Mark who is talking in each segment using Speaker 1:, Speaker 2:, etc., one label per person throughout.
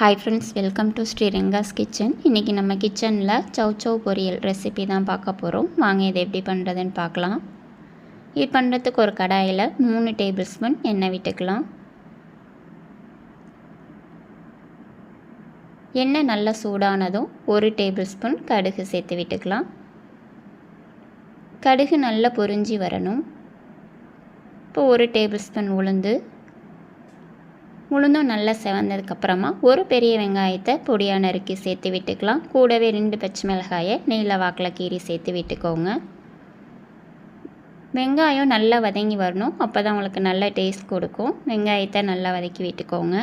Speaker 1: Hi friends welcome to Sri Renga's kitchen இன்றைக்கி நம்ம கிச்சனில் சவ் சவ் பொரியல் ரெசிபி தான் பார்க்க போகிறோம் வாங்க இதை எப்படி பண்ணுறதுன்னு பார்க்கலாம். இது பண்ணுறதுக்கு ஒரு கடாயில் மூணு டேபிள் ஸ்பூன் எண்ணெய் விட்டுக்கலாம். எண்ணெய் நல்லா சூடானதும் ஒரு டேபிள் ஸ்பூன் கடுகு சேர்த்து விட்டுக்கலாம். கடுகு நல்லா பொரிஞ்சி வரணும். இப்போ ஒரு டேபிள் ஸ்பூன் உளுந்து உளுந்தும் நல்லா செவந்ததுக்கப்புறமா ஒரு பெரிய வெங்காயத்தை பொடியாக நறுக்கி சேர்த்து விட்டுக்கலாம். கூடவே ரெண்டு பச்சை மிளகாயை நீல வாக்கில் கீறி சேர்த்து விட்டுக்கோங்க. வெங்காயம் நல்லா வதங்கி வரணும். அப்போ தான் உங்களுக்கு நல்ல டேஸ்ட் கொடுக்கும். வெங்காயத்தை நல்லா வதக்கி விட்டுக்கோங்க.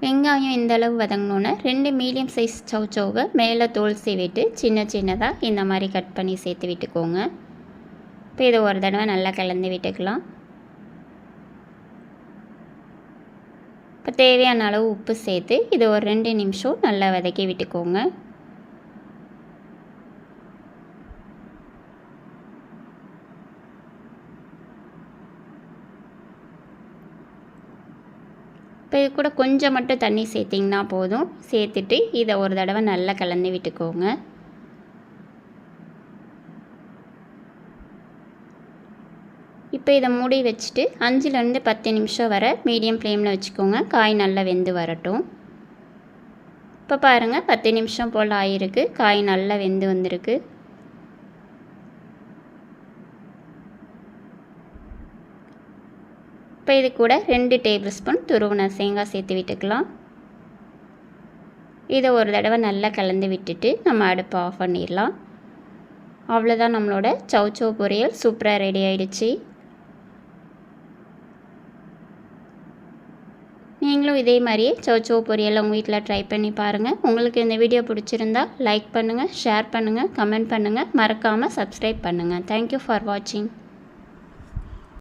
Speaker 1: வெங்காயம் இந்த அளவு வதங்கினோன்னே ரெண்டு மீடியம் சைஸ் சவுச்சவுவை மேலே தோல் சீவிட்டு சின்ன சின்னதாக இந்த மாதிரி கட் பண்ணி சேர்த்து விட்டுக்கோங்க. இப்போ இதை ஒரு தடவை நல்லா கலந்து விட்டுக்கலாம். இப்போ தேவையான அளவு உப்பு சேர்த்து இதை ஒரு ரெண்டு நிமிஷம் நல்லா வதக்கி விட்டுக்கோங்க. இப்போ இது கூட கொஞ்சம் மட்டும் தண்ணி சேர்த்திங்கன்னா போதும். சேர்த்துட்டு இதை ஒரு தடவை நல்லா கலந்து விட்டுக்கோங்க. இப்போ இதை மூடி வச்சுட்டு அஞ்சுலேருந்து பத்து நிமிஷம் வர மீடியம் ஃப்ளேமில் வச்சுக்கோங்க. காய் நல்லா வெந்து வரட்டும். இப்போ பாருங்கள் பத்து நிமிஷம் போல் ஆகிருக்கு காய் நல்லா வெந்து வந்திருக்கு. இப்போ இது கூட ரெண்டு டேபிள் ஸ்பூன் துருவன தேங்காய் சேர்த்து விட்டுக்கலாம். இதை ஒரு தடவை நல்லா கலந்து விட்டுட்டு நம்ம அடுப்பை ஆஃப் பண்ணிடலாம். அவ்வளோதான் நம்மளோட சௌச்சோ பொரியல். சூப்பராக ரெடி ஆயிடுச்சு. நீங்களும் இதே மாதிரியே சௌச்சோ பொரியல் உங்கள் வீட்டில் ட்ரை பண்ணி பாருங்கள் உங்களுக்கு இந்த வீடியோ பிடிச்சிருந்தா லைக் பண்ணுங்கள் ஷேர் பண்ணுங்கள் கமெண்ட் பண்ணுங்கள் மறக்காமல் சப்ஸ்கிரைப் பண்ணுங்கள் தேங்க்யூ ஃபார் வாட்சிங்